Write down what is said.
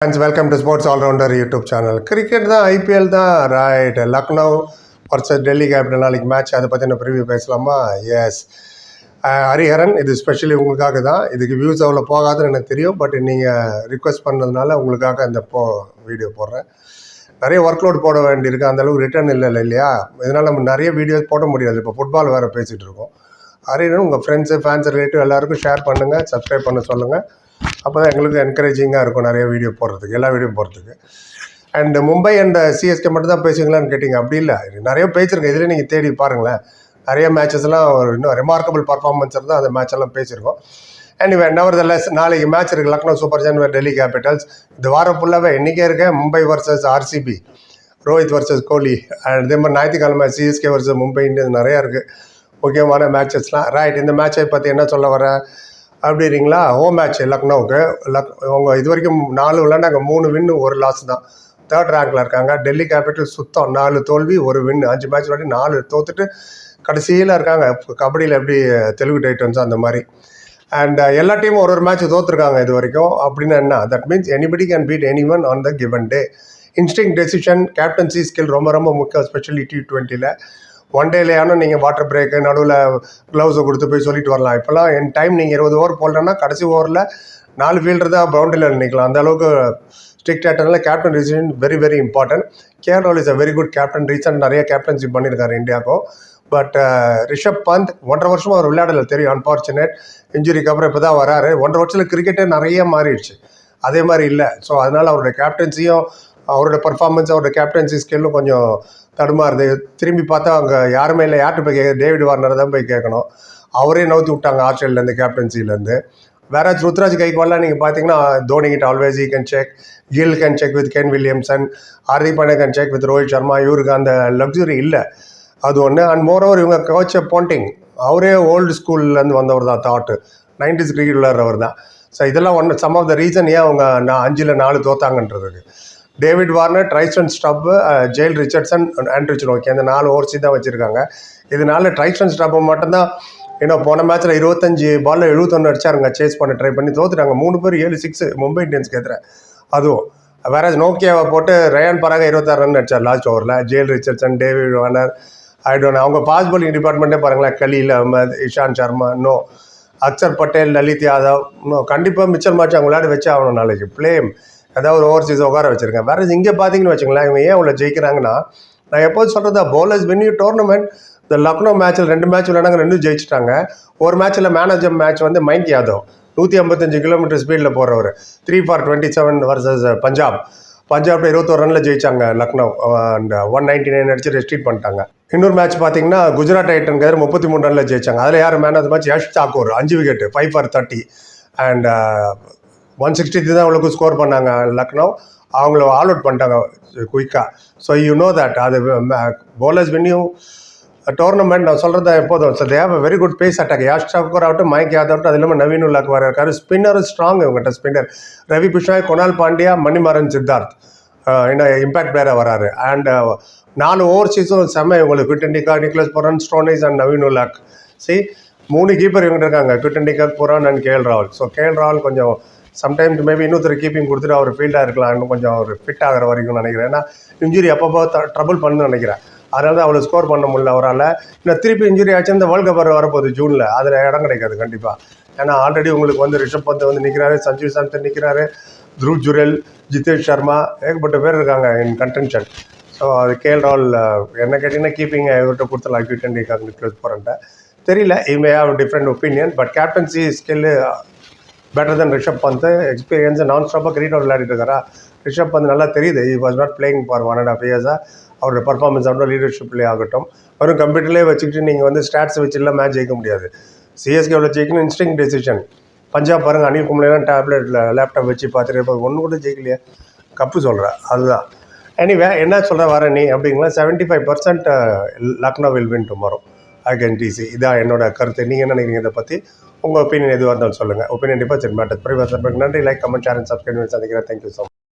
Friends welcome to sports allrounder YouTube channel cricket தான் IPL தான் right Lucknow versus Delhi capital நாளைக்கு match அதை பற்றின ப்ரிவியூ பேசலாமா? எஸ் ஹரிஹரன் இது ஸ்பெஷலி உங்களுக்காக தான். இதுக்கு வியூஸ் அவ்வளோ போகாதுன்னு எனக்கு தெரியும். பட் நீங்கள் ரிக்வெஸ்ட் பண்ணதுனால உங்களுக்காக இந்த போ வீடியோ போடுறேன். நிறைய ஒர்க் லோட் போட வேண்டியிருக்கு. அந்தளவுக்கு ரிட்டர்ன் இல்லை இல்லை இல்லையா? இதனால் நம்ம நிறைய வீடியோஸ் போட முடியாது. இப்போ ஃபுட்பால் வேறு பேசிகிட்டு இருக்கோம். ஹரிஹரன் உங்கள் ஃப்ரெண்ட்ஸு ஃபேன்ஸ் ரிலேட்டிவ் எல்லாருக்கும் ஷேர் பண்ணுங்கள் சப்ஸ்கிரைப் பண்ண சொல்லுங்கள் அப்போ தான் எங்களுக்கு என்கரேஜிங்காக இருக்கும் நிறைய வீடியோ போடுறதுக்கு எல்லா வீடியோ போடுறதுக்கு. அண்ட் மும்பை அண்ட் சிஎஸ்கே மட்டும் தான் பேசுவீங்களான்னு கேட்டிங்க. அப்படி இல்லை. நிறைய பேசியிருக்கேன் இதில் நீங்கள் தேடி பாருங்களேன். நிறைய மேட்சஸ்லாம் ஒரு இன்னும் ரெமார்க்கபிள் பர்ஃபார்மன்ஸ் இருந்தால் அந்த மேட்ச் எல்லாம் பேசியிருக்கோம். அண்ட் நவர் லெஸ் நாளைக்கு மேட்ச் இருக்குது Lucknow super giants Delhi capitals. இந்த வாரம் ஃபுல்லாகவே இன்றைக்கே இருக்கேன் Mumbai versus RCB Rohit versus Kohli. And இதே மாதிரி ஞாயிற்றுக்கிழமை சிஎஸ்கே வர்சஸ் மும்பை இந்தியன்ஸ் நிறையா இருக்குது முக்கியமான மேட்சஸ்லாம் ரைட் இந்த மேட்சை பற்றி என்ன சொல்ல வரேன் அப்படிறீங்களா ஹோம் மேட்ச் லக்னோவுக்கு. லக் அவங்க இது வரைக்கும் நாலு விளாண்டாங்க மூணு வின்னு ஒரு லாஸ் தான். தேர்ட் ரேங்கில் இருக்காங்க. டெல்லி கேபிட்டல் சுத்தம் நாலு தோல்வி ஒரு வின் அஞ்சு மேட்ச் விளையாடி நாலு தோத்துட்டு கடைசியில் இருக்காங்க. கபடியில் எப்படி தெலுங்கு டைட்டன்ஸ் அந்த மாதிரி. அண்ட் எல்லா டீமும் ஒரு ஒரு மேட்ச் தோற்றுருக்காங்க இது வரைக்கும். அப்படின்னு என்ன? That means anybody can beat any one on the given day instant decision captaincy skill ரொம்ப ரொம்ப முக்கியம் ஸ்பெஷலி டி ட்வெண்ட்டியில் ஒன் டேலையான நீங்கள் வாட்டர் பிரேக்கு நடுவில் க்ளவுஸை கொடுத்து போய் சொல்லிட்டு வரலாம். இப்போலாம் என் டைம் நீங்கள் இருபது ஓவர் போடலன்னா கடைசி ஓவரில் நாலு ஃபீல்டர் தான் பவுண்டரியில் நிற்கலாம் அந்த அளவுக்கு strict ஆட்டனால captain decision very very important KL Rahul is a very good captain recent நிறைய கேப்டன்ஷிப் பண்ணியிருக்காரு இந்தியாவுக்கும் பட் uh, ரிஷப் பந்த் ஒன்றரை வருஷம் அவர் விளையாடல தெரியும் அன்ஃபார்ச்சுனேட் இன்ஜுரிக்கு அப்புறம் இப்போ தான் வராரு. ஒன்றரை வருஷத்தில் கிரிக்கெட்டே நிறைய மாறிடுச்சு. அதே மாதிரி இல்லை. ஸோ அதனால் அவருடைய கேப்டன்சியும் அவரோட பர்ஃபார்மன்ஸ் அவரோட கேப்டன்சி ஸ்கில்லும் கொஞ்சம் தடுமாறுது திரும்பி பார்த்தா அங்கே யாருமே இல்லை. யார்கிட்ட போய் கேட்க டேவிட் வார்னரை தான் போய் கேட்கணும். அவரே நவுத்தி விட்டாங்க ஆஸ்திரேலியிலேருந்து கேப்டன்சிலேருந்து வேற ருத்ராஜ் கைக்வால்லாம் நீங்கள் பார்த்தீங்கன்னா தோனி கிட்ட always he can check Gill can check with Kane Williamson Hardik Pandey can check with Rohit Sharma. இவருக்கு அந்த லக்ஸுரி இல்லை. அது ஒன்று அண்ட் மோர் ஓவர் இவங்க கோச்ச பாண்டிங் அவரே ஓல்டு ஸ்கூல்லேருந்து வந்தவர் தான் தாட்டு. நைன்டிஸ் கிரிக்கெட் விளையாடுறவர் தான். ஸோ இதெல்லாம் ஒன்று சம் ஆஃப் த ரீசன் ஏன் அவங்க நான் அஞ்சில் நாலு தோத்தாங்கன்றதுக்கு. David Warner Tristan Stubbs Jhye Richardson Anrich okay அந்த நாலு ஓவர்ஸி தான் வச்சுருக்காங்க. இதனால ட்ரைஸ்டன் ஸ்டப்பை மட்டும்தான் ஏன்னா போன மேட்ச்சில் இருபத்தஞ்சி பாலில் எழுபத்தொன்று அடிச்சாருங்க. சேஸ் பண்ண ட்ரை பண்ணி தோத்துட்டாங்க. மூணு பேர் ஏழு சிக்ஸ் மும்பை இந்தியன்ஸ்க்கு எதிர. அதுவும் வேற நோக்கியாவை போட்டு ரயான் பராக இருபத்தாறு ரன் அடிச்சார் லாஸ்ட் ஓவரில் ஜெயில் ரிச்சர்ட்சன் டேவிட் வார்னர் ஐடோன் அவங்க பாஸ் bowling டிபார்ட்மெண்ட்டே பாருங்களேன். கலீல் அஹமத் இஷாந்த் சர்மா நோ அக்சர் பட்டேல் லலித் யாதவ் இன்னும் கண்டிப்பாக மிச்சல் மேட்ச் அவங்க விளையாட வச்சு ஆகணும். நாளைக்கு பிளேம் ஏதாவது ஒரு ஓவர்சீஸ் உட்கார வச்சிருக்கேன். வேற இங்கே பார்த்தீங்கன்னு வச்சுங்களேன் இவங்க ஏன் இவ்வளோ ஜெயிக்கிறாங்கன்னா நான் எப்போது சொல்கிறதா bowlers when யூ டோர்னமெண்ட் இந்த லக்னோ மேட்ச்சில் ரெண்டு மேட்ச் விளையாடாங்க ரெண்டும் ஜெயிச்சிட்டாங்க. ஒரு மேட்ச்சில் மேனேஜர் மேட்ச் வந்து மைக் யாதவ் நூற்றி ஐம்பத்தஞ்சு கிலோமீட்டர் ஸ்பீடில் போகிறவர் three for twenty seven versus Punjab பஞ்சாப்ல இருபத்தோரு ரனில் ஜெயிச்சாங்க Lucknow and one ninety nine அடிச்சு ரெஸ்ட்ரீட் பண்ணிட்டாங்க. இன்னொரு மேட்ச் பார்த்தீங்கன்னா குஜராத் டைட்டன் எதிர முப்பத்தி மூணு ரனில் ஜெயிச்சாங்க. அதில் யார் man of match Yash Thakur அஞ்சு wicket five for thirty and one sixty தான் அவங்களுக்கு ஸ்கோர் பண்ணாங்க லக்னோ. அவங்கள ஆல் அவுட் பண்ணிட்டாங்க குயிக்காக ஸோ யூ நோ தட் அது போலர்ஸ் when டோர்னமெண்ட் நான் சொல்கிறத எப்போதும் so they've very good pace attack Yash Thakur ஆகட்டும் மைக் யாதவ் அது இல்லாமல் நவீன் உல்லாக் வர இருக்காரு ஸ்பின்னர் ஸ்ட்ராங் இவங்ககிட்ட ஸ்பின்னர் ரவி பிஷ்ணாய் கொனால் பாண்டியா மணிமாறன் சித்தார்த். என்ன இம்பாக்ட் பிளேயராக வராரு அண்ட் நாலு ஓவர்சீஸும் செம்ம இவங்களுக்கு. Quinton de Kock Nicholas Pooran Stoinis and Naveen ul Haq C மூணு கீப்பர் இவங்க இருக்காங்க. Quinton de Kock Pooran and KL Rahul so KL Rahul கொஞ்சம் சம்டைம்ஸ் மேபி இன்னொருத்தர் கீப்பிங் கொடுத்துட்டு அவர் ஃபீல்டாக இருக்கலாம். இன்னும் கொஞ்சம் அவர் ஃபிட் ஆகிற வரைக்கும் நினைக்கிறேன். ஏன்னா இன்ஜுரி அப்பப்போ ட்ரபிள் பண்ணுன்னு நினைக்கிறேன். அதனால தான் அவ்வளோ ஸ்கோர் பண்ண முடியல அவரால். இன்னும் திருப்பி இன்ஜுரி ஆச்சு இந்த வேர்ல்டு கப் வரப்போகுது ஜூனில். அதில் இடம் கிடைக்காது கண்டிப்பாக ஏன்னா ஆல்ரெடி உங்களுக்கு வந்து ரிஷப் பந்த் வந்து நிற்கிறாரு சஞ்சீவ் சாம்சன் நிற்கிறாரு த்ருவ் ஜுரேல் ஜிதேஷ் சர்மா ஏகப்பட்ட பேர் இருக்காங்க இன் கன்டென்ஷன் ஸோ அது கேஎல் ரால் என்ன கேட்டிங்கன்னா கீப்பிங் இவர்கிட்ட கொடுத்துலாம் க்யூ டுவெண்ட்டி க்ளோஸ் போகிறேன்ட்ட தெரியல he may have different opinion but captaincy skill better then Rishabh Pant experience நான் ஸ்டாப்பாக கிரிக்கெட் விளையாடிட்டு இருக்காரா? ரிஷப் பந்த் நல்லா தெரியுது. He was not playing for one and half இயர்ஸாக அவரோட பர்ஃபார்மன்ஸ் ஆகட்டும் லீடர்ஷிப்லேயே ஆகட்டும். வெறும் கம்ப்யூட்டர்லேயே வச்சுக்கிட்டு நீங்கள் வந்து ஸ்டாட்ஸ் வச்சுலாம் மேட்ச் ஜெயிக்க முடியாது. சிஎஸ்கேவில் ஜெயிக்கணும் இன்ஸ்டிங் டெசிஷன் பஞ்சாப் பாருங்க அனில் கும்ளேலாம் டேப்லெட்டில் லேப்டாப் வச்சு பார்த்துட்டு இப்போ ஒன்று கூட ஜெயிக்கலையே. கப்பு சொல்கிறேன் அதுதான். எனிவே என்ன சொல்கிற வர நீ? அப்படிங்களா? Seventy five percent Lucknow will win tomorrow ஆகென்டிசி இதான் என்னோட கருத்து. நீங்கள் என்ன நினைக்கிறீங்க? இதை பற்றி உங்கள் ஒப்பீனியன் எதுவாக இருந்தாலும் சொல்லுங்கள் ஒப்பீனியன் டிபாசிட் மேட்டர் பிரிவாசன் நன்றி. Like comment share and subscribe சந்திக்கிறேன். Thank you so